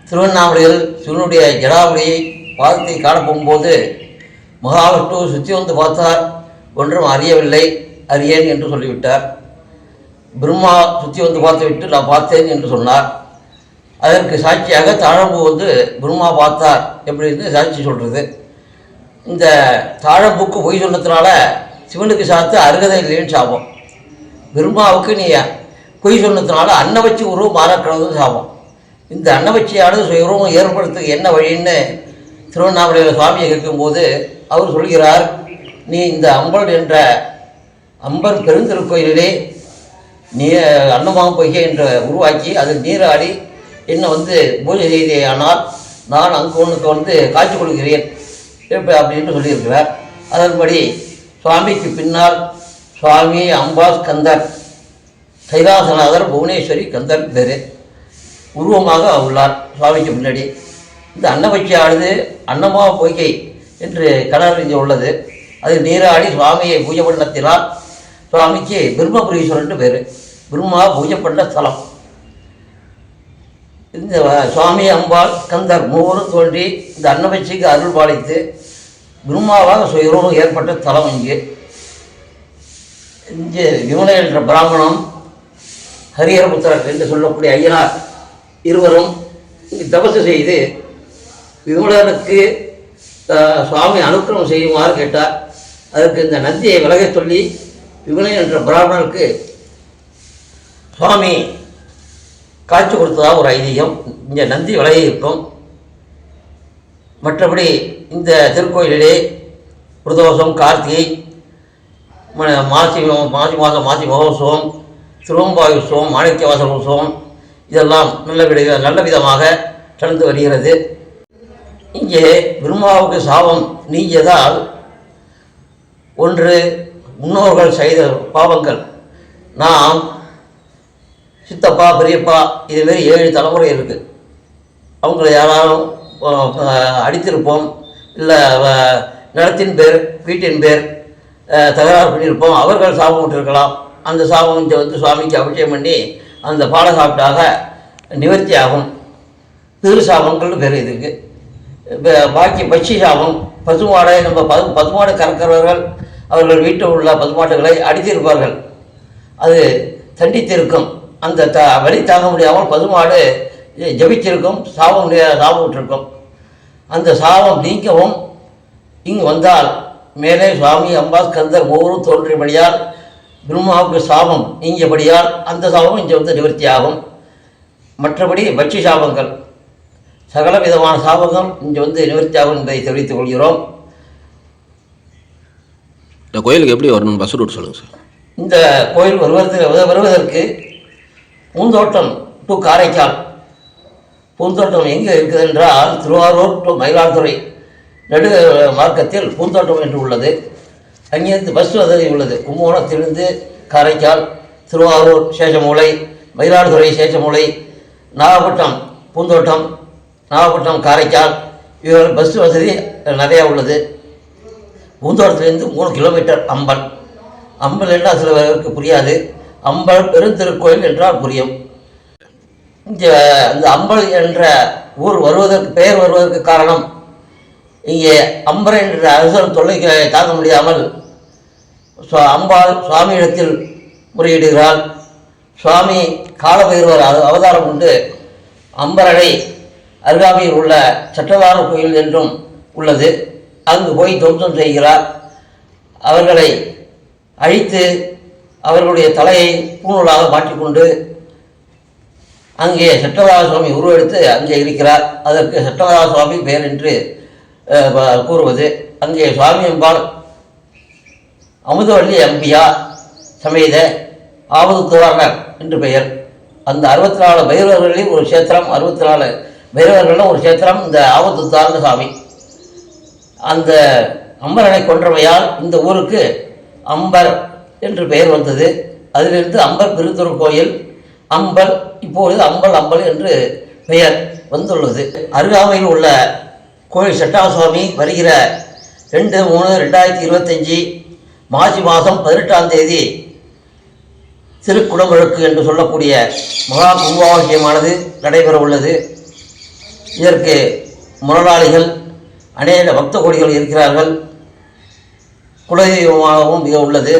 திருவண்ணாமலையில் சிவனுடைய ஜடாவளியை பாதத்தை காணப்போகும்போது மகாவிஷ்ணு சுற்றி வந்து பார்த்தார். ஒன்றும் அறியவில்லை. அறியேன் என்று சொல்லிவிட்டார். பிரம்மா சுற்றி வந்து பார்த்துவிட்டு நான் பார்த்தேன் என்று சொன்னார். அதற்கு சாட்சியாக தாழம்பு வந்து பிரம்மா பார்த்தார் எப்படின்னு சாட்சி சொல்கிறது இந்த தாழம்புக்கு பொய் சொன்னதுனால சிவனுக்கு சாத்து அருகதை இல்லைன்னு சாபம். பிரம்மாவுக்கு நீ பொய் சொன்னதுனால அன்னவச்சி உருவம் மாறக்கிறது சாபம். இந்த அன்னவச்சியானது உருவம் ஏற்படுத்த என்ன வழின்னு திருவண்ணாமலையில் சுவாமியை கேட்கும்போது அவர் சொல்கிறார் நீ இந்த அம்பல் என்ற அம்பர் பெருந்திருக்கோயிலே நீ அன்னமாம் பொய்கை என்ற உருவாக்கி அதில் நீராடி என்னை வந்து பூஜை செய்தே ஆனால் நான் அங்கு ஒன்றுக்கு வந்து காட்சி கொடுக்கிறேன். அப்படின்னு சொல்லியிருக்கிறார். அதன்படி சுவாமிக்கு பின்னால் சுவாமி அம்பாஸ்கந்தர் கைலாசநாதர் புவனேஸ்வரி கந்தர் பேர் உருவமாக உள்ளார். சுவாமிக்கு முன்னாடி இந்த அன்னபட்சியானது அன்னமா பொய்கை என்று கடல் இங்கே உள்ளது. அது நீராடி சுவாமியை பூஜை பண்ணத்தினால் சுவாமிக்கு பிரம்மபுரீஸ்வரன் பேர். பிரம்மா பூஜை பண்ண ஸ்தலம். இந்த சுவாமி அம்பாள் கந்தர் மூவரும் தோன்றி இந்த அன்னபட்சிக்கு அருள் பாலித்து பிரம்மாவாக சுயரூபம் ஏற்பட்ட ஸ்தலம் இங்கே. இங்கே விமலை என்ற பிராமணம் ஹரிஹரபுத்திரர் என்று சொல்லக்கூடிய ஐயனார் இருவரும் தபசு செய்து விமலனுக்கு சுவாமி அனுக்கிரமம் செய்யுமாறு கேட்டார். அதற்கு இந்த நந்தியை விலகச் சொல்லி விமலன் என்ற பிராமணனுக்கு சுவாமி காட்சி கொடுத்ததா ஒரு ஐதீகம். இங்கே நந்தி விலகி இருக்கும் மற்றபடி இந்த திருக்கோயிலிலே பிரதோஷம் கார்த்திகை மாசி மாசி மாதம் மாசி மகோத்சவம் திருவம்பாய் உற்சவம் மாணிக்கவாசல் உற்சவம் இதெல்லாம் நல்ல விட நல்ல விதமாக நடந்து வருகிறது. இங்கே பிரம்மாவுக்கு சாபம் நீங்கியதால் ஒன்று முன்னோர்கள் செய்த பாவங்கள். நாம் சித்தப்பா பெரியப்பா இதுமாரி ஏழு தலைமுறை இருக்குது அவங்கள யாராலும் அடித்திருப்போம். இல்லை நிலத்தின் பேர் வீட்டின் பேர் தகராறு பண்ணியிருப்போம். அவர்கள் சாபம் விட்டிருக்கலாம் அந்த சாபம் வந்து சுவாமிக்கு அபிஷேகம் பண்ணி அந்த பாடசாப்பிட்டாக நிவர்த்தி ஆகும் திரு சாபங்கள்னு பேர் இதுக்கு. ப- பாக்கி பட்சி சாபம் பசுமாடை நம்ம பது பசுமாடு கறக்கிறவர்கள் அவர்கள் வீட்டில் உள்ள பசுமாட்டுகளை அடித்திருப்பார்கள். அது தண்டித்திருக்கும். அந்த த வழி தாங்க முடியாமல் பசுமாடு ஜபிச்சிருக்கும் சாபம் சாபம் அந்த சாபம் நீக்கவும் இங்கு வந்தால் மேலே சுவாமி அம்பாஸ்கந்தர் மூவரும் தோன்றியபடியால் பிரம்மாவுக்கு சாபம் நீங்கியபடியால் அந்த சாபம் இங்கே வந்து நிவர்த்தி ஆகும் மற்றபடி பட்சி சாபங்கள். சகல விதமான சாபங்கள் இங்கே வந்து நிவர்த்தி ஆகும் என்பதை தெரிவித்துக் கொள்கிறோம். இந்த கோயிலுக்கு எப்படி வரணும் பஸ் ரூட் சொல்லுங்கள் சார். இந்த கோயில் வருவதற்கு வருவதற்கு பூந்தோட்டம் டு காரைக்கால். பூந்தோட்டம் எங்கே இருக்குது என்றால் திருவாரூர் டு மயிலாடுதுறை நடு மார்க்கத்தில் பூந்தோட்டம் என்று உள்ளது. அங்கிருந்து பஸ் வசதி உள்ளது. கும்பகோணத்திலிருந்து காரைக்கால் திருவாரூர் சேஷமூலை மயிலாடுதுறை சேஷமூலை நாகப்பட்டினம் பூந்தோட்டம் நாகப்பட்டினம் காரைக்கால் இவர்கள் பஸ் வசதி நிறையா உள்ளது. பூந்தோட்டத்திலேருந்து மூணு கிலோமீட்டர் அம்பல். அம்பல் என்றால் சில பேருக்கு புரியாது. அம்பல் பெருந்திருக்கோயில் என்றால் புரியும். இங்கே அந்த அம்பல் என்ற ஊர் வருவதற்கு பெயர் வருவதற்கு காரணம் இங்கே அம்பர் என்ற அரசர் தொல்லை தாங்க முடியாமல் அம்பாள் சுவாமியிடத்தில் முறையிடுகிறாள். சுவாமி காலபைரவர் அவ- அவதாரம் கொண்டு அம்பரனை அருகாமையில் உள்ள சட்டதார கோயில் என்றும் உள்ளது. அங்கு போய் துவம்சம் செய்கிறார். அவர்களை அழித்து அவர்களுடைய தலையை பூணூலாக மாற்றிக்கொண்டு அங்கே சட்டவராஜ சுவாமி உருவெடுத்து அங்கே இருக்கிறார். அதற்கு சட்டவராஜ சுவாமி பெயர் என்று கூறுவது. அங்கே சுவாமி என்பால் அமுதவள்ளி அம்பியா சமேத ஆவதுத்துவாரர் என்று பெயர். அந்த அறுபத்தி நாலு பைரவர்களில் ஒரு கஷேத்திரம் அறுபத்தி நாலு பைரவர்களில் ஒரு கஷேத்திரம் இந்த ஆவத்துத்தாரன சாமி அந்த அம்பரனை கொன்றமையால் இந்த ஊருக்கு அம்பர் என்று பெயர் வந்தது. அதிலிருந்து அம்பர் பெருந்தொரு கோயில் அம்பல் இப்பொழுது அம்பல் அம்பல் என்று பெயர் வந்துள்ளது. அருகாமையில் உள்ள கோயில் சட்டாசுவாமி வருகிற ரெண்டு மூணு ரெண்டாயிரத்தி இருபத்தஞ்சி மாசி மாதம் பதினெட்டாம் தேதி திருக்குடமுழுக்கு என்று சொல்லக்கூடிய மகா கும்பாபிஷேகமானது நடைபெற உள்ளது. இதற்கு முரலாளிகள் அநேக பக்த கோடிகள் இருக்கிறார்கள். குலதெய்வமாகவும் மிக உள்ளது.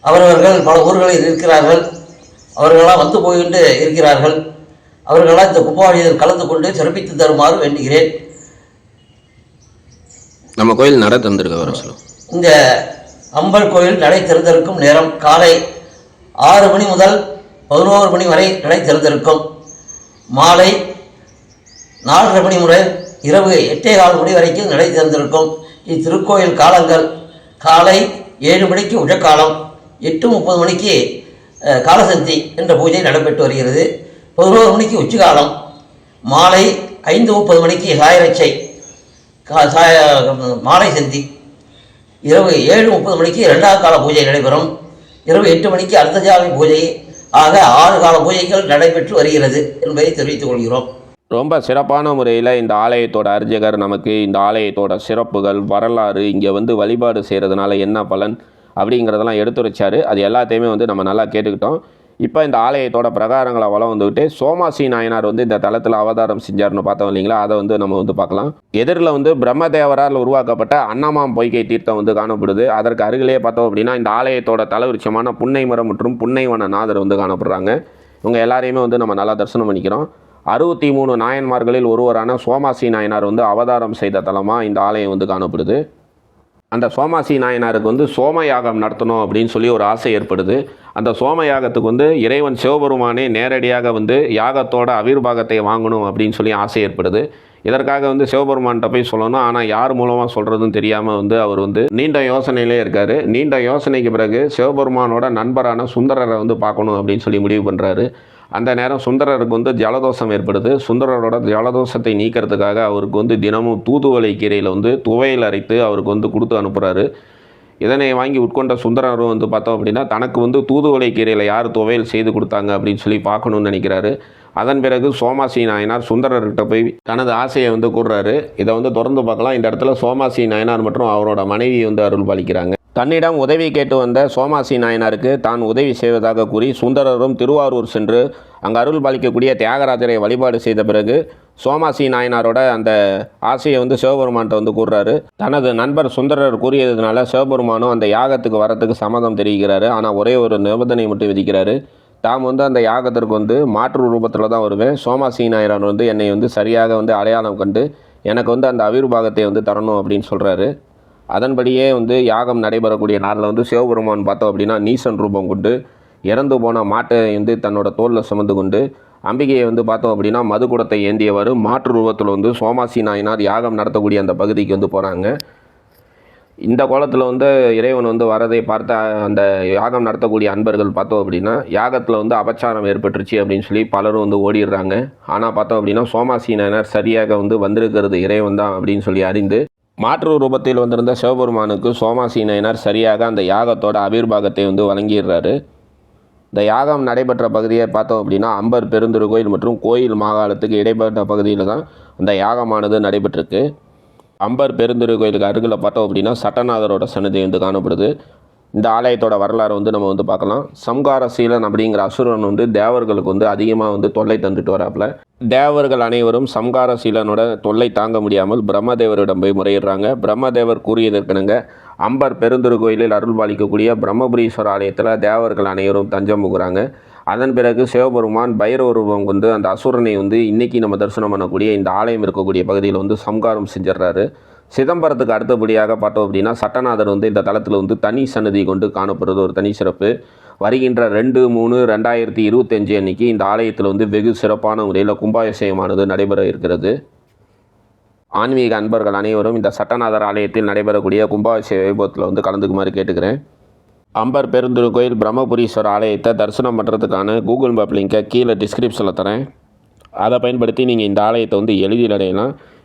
அவரவர்கள் பல ஊர்களில் இருக்கிறார்கள். அவர்களெல்லாம் வந்து போய்கொண்டு இருக்கிறார்கள். அவர்களெல்லாம் இந்த கும்பாபிஷேகத்தில் கலந்து கொண்டு சிறப்பித்து தருமாறு வேண்டுகிறேன். நம்ம கோயில் நட தந்திருக்க வர சொல்லுவோம் இந்த அம்பல் கோயில் நடை திறந்திருக்கும் நேரம் காலை ஆறு மணி முதல் பதினோரு மணி வரை நடை திறந்திருக்கும். மாலை நாலரை மணி முறை இரவு எட்டே கால் மணி வரைக்கும் நடை திறந்திருக்கும். இத்திருக்கோயில் காலங்கள் காலை ஏழு மணிக்கு உஷக்காலம் எட்டு முப்பது மணிக்கு காலசந்தி என்ற பூஜை நடைபெற்று வருகிறது. பதினோரு மணிக்கு உச்சிகாலம் மாலை ஐந்து முப்பது மணிக்கு சாயரட்சை கா- மாலை சந்தி. இரவு ஏழு முப்பது மணிக்கு இரண்டாவது கால பூஜை நடைபெறும். இரவு எட்டு மணிக்கு அர்த்தஜாமி பூஜை. ஆக ஆறு கால பூஜைகள் நடைபெற்று வருகிறது என்பதை தெரிவித்துக் கொள்கிறோம். ரொம்ப சிறப்பான முறையில் இந்த ஆலயத்தோட அர்ச்சகர் நமக்கு இந்த ஆலயத்தோட சிறப்புகள் வரலாறு இங்கே வந்து வழிபாடு செய்கிறதுனால என்ன பலன் அப்படிங்கிறதெல்லாம் எடுத்துரைச்சாரு. அது எல்லாத்தையுமே வந்து நம்ம நல்லா கேட்டுக்கிட்டோம். இப்போ இந்த ஆலயத்தோட பிரகாரங்களை வளம் வந்துக்கிட்டு சோமாசி நாயனார் வந்து இந்த தளத்தில் அவதாரம் செஞ்சார்னு பார்த்தோம் இல்லைங்களா? அதை வந்து நம்ம வந்து பார்க்கலாம். எதிரில் வந்து பிரம்மதேவரால் உருவாக்கப்பட்ட அன்னமாம் பொய்கை தீர்த்தம் வந்து காணப்படுது. அதற்கு அருகிலே பார்த்தோம் அப்படின்னா இந்த ஆலயத்தோட தலவிருட்சமான புன்னை மரம் மற்றும் புன்னைவன நாதர் வந்து காணப்படுறாங்க. இவங்க எல்லாரையுமே வந்து நம்ம நல்லா தரிசனம் பண்ணிக்கிறோம். அறுபத்தி மூணு நாயன்மார்களில் ஒருவரான சோமாசி நாயனார் வந்து அவதாரம் செய்த தலமாக இந்த ஆலயம் வந்து காணப்படுது. அந்த சோமாசி நாயனாருக்கு வந்து சோம யாகம் நடத்தணும் அப்படின்னு சொல்லி ஒரு ஆசை ஏற்படுது. அந்த சோம யாகத்துக்கு வந்து இறைவன் சிவபெருமானே நேரடியாக வந்து யாகத்தோட அவிர்வாகத்தை வாங்கணும் அப்படின்னு சொல்லி ஆசை ஏற்படுது. இதற்காக வந்து சிவபெருமான்கிட்ட போய் சொல்லணும். ஆனால் யார் மூலமாக சொல்கிறதுன்னு தெரியாமல் வந்து அவர் வந்து நீண்ட யோசனையிலே இருக்கார். நீண்ட யோசனைக்கு பிறகு சிவபெருமானோட நண்பரான சுந்தரரை வந்து பார்க்கணும் அப்படின்னு சொல்லி முடிவு பண்ணுறாரு அந்த நேரம் சுந்தரருக்கு வந்து ஜலதோஷம் ஏற்படுது. சுந்தரரோட ஜலதோஷத்தை நீக்கிறதுக்காக அவருக்கு வந்து தினமும் தூதுவளை கீரையில் வந்து துவையல் அரைத்து அவருக்கு வந்து கொடுத்து அனுப்புகிறாரு இதனை வாங்கி உட்கொண்ட சுந்தரரும் வந்து பார்த்தோம் அப்படின்னா தனக்கு வந்து தூதுவளை கீரையில் யார் துவையல் செய்து கொடுத்தாங்க அப்படின்னு சொல்லி பார்க்கணும்னு நினைக்கிறாரு. அதன் பிறகு சோமாசி நாயனார் சுந்தரர்கிட்ட போய் தனது ஆசையை வந்து கூடுறாரு இதை வந்து தொடர்ந்து பார்க்கலாம். இந்த இடத்துல சோமாசி நாயனார் மற்றும் அவரோட மனைவி வந்து அருள் பாலிக்கிறாங்க தன்னிடம் உதவி கேட்டு வந்த சோமாசி நாயனாருக்கு தான் உதவி செய்வதாக கூறி சுந்தரரும் திருவாரூர் சென்று அங்கு அருள் பாலிக்கக்கூடிய தியாகராஜரை வழிபாடு செய்த பிறகு சோமாசி நாயனாரோட அந்த ஆசையை வந்து சிவபெருமான்கிட்ட வந்து கூறுறாரு. தனது நண்பர் சுந்தரர் கூறியதுனால சிவபெருமானும் அந்த யாகத்துக்கு வரத்துக்கு சம்மதம் தெரிவிக்கிறாரு. ஆனால் ஒரே ஒரு நிபந்தனை மட்டும் விதிக்கிறாரு. தாம் வந்து அந்த யாகத்திற்கு வந்து மாற்று ரூபத்தில் தான் வருவேன். சோமாசி நாயனார் வந்து என்னை வந்து சரியாக வந்து அடையாளம் கண்டு எனக்கு வந்து அந்த அவிர்வாகத்தை வந்து தரணும் அப்படின்னு சொல்கிறாரு அதன்படியே வந்து யாகம் நடைபெறக்கூடிய நாளில் வந்து சிவபெருமான் பார்த்தோம் அப்படின்னா நீசன் ரூபம் கொண்டு இறந்து போன மாட்டை வந்து தன்னோட தோளில் சுமந்து கொண்டு அம்பிகையை வந்து பார்த்தோம் அப்படின்னா மதுக்குடத்தை ஏந்தியவாறு மாற்று ரூபத்தில் வந்து சோமாசி நாயனார் யாகம் நடத்தக்கூடிய அந்த பகுதிக்கு வந்து போகிறாங்க இந்த கோலத்தில் வந்து இறைவன் வந்து வரதை பார்த்த அந்த யாகம் நடத்தக்கூடிய அன்பர்கள் பார்த்தோம் அப்படின்னா யாகத்தில் வந்து அபச்சாரம் ஏற்பட்டுருச்சு அப்படின்னு சொல்லி பலரும் வந்து ஓடிடுறாங்க. ஆனால் பார்த்தோம் அப்படின்னா சோமாசி நாயனார் சரியாக வந்து வந்திருக்கிறது இறைவன் தான் அப்படின்னு சொல்லி அறிந்து மாற்று ரூபத்தில் வந்திருந்த சிவபெருமானுக்கு சோமாசி சரியாக அந்த யாகத்தோட அவிர்வாகத்தை வந்து வழங்கிடுறாரு. இந்த யாகம் நடைபெற்ற பகுதியை பார்த்தோம் அப்படின்னா அம்பர் பெருந்திரு கோயில் மற்றும் கோயில் மாகாணத்துக்கு இடைப்பட்ட பகுதியில் தான் அந்த யாகமானது நடைபெற்றிருக்கு. அம்பர் பெருந்திரு கோயிலுக்கு அருகில் பார்த்தோம் அப்படின்னா சட்டநாதரோட சன்னதி வந்து காணப்படுது. இந்த ஆலயத்தோட வரலாறு வந்து நம்ம வந்து பார்க்கலாம். சம்கார சீலன் அப்படிங்கிற அசுரன் வந்து தேவர்களுக்கு வந்து அதிகமாக வந்து தொல்லை தந்துட்டு வராப்புல. தேவர்கள் அனைவரும் சம்கார சீலனோட தொல்லை தாங்க முடியாமல் பிரம்மதேவரிடம் போய் முறையிடுறாங்க. பிரம்மதேவர் கூறியதற்கனுங்க அம்பர் பெருந்துரு கோயிலில் அருள் பாலிக்கக்கூடிய பிரம்மபுரீஸ்வர ஆலயத்தில் தேவர்கள் அனைவரும் தஞ்சம் புகுறாங்க. அதன் பிறகு சிவபெருமான் பைரவ ரூபம் வந்து அந்த அசுரனை வந்து இன்றைக்கி நம்ம தரிசனம் பண்ணக்கூடிய இந்த ஆலயம் இருக்கக்கூடிய பகுதியில் வந்து சம்காரம் செஞ்சிடுறாரு. சிதம்பரத்துக்கு அடுத்தபடியாக பார்த்தோம் அப்படின்னா சட்டநாதர் வந்து இந்த தளத்தில் வந்து தனி சன்னதி கொண்டு காணப்படுறது ஒரு தனி சிறப்பு. வருகின்ற ரெண்டு மூணு ரெண்டாயிரத்தி இருபத்தஞ்சு அன்னைக்கு இந்த ஆலயத்தில் வந்து வெகு சிறப்பான முறையில் கும்பாபிஷேகமானது நடைபெற இருக்கிறது. ஆன்மீக அன்பர்கள் அனைவரும் இந்த சட்டநாதர் ஆலயத்தில் நடைபெறக்கூடிய கும்பாபிஷேக வைபவத்தில் வந்து கலந்துக்குமாறு கேட்டுக்கிறேன். அம்பர் பெருந்துரு கோயில் பிரம்மபுரீஸ்வரர் ஆலயத்தை தரிசனம் பண்ணுறதுக்கான கூகுள் மேப் லிங்கை கீழே டிஸ்கிரிப்ஷனில் தரேன். அதை பயன்படுத்தி நீங்கள் இந்த ஆலயத்தை வந்து எளிதில் அடையலாம்.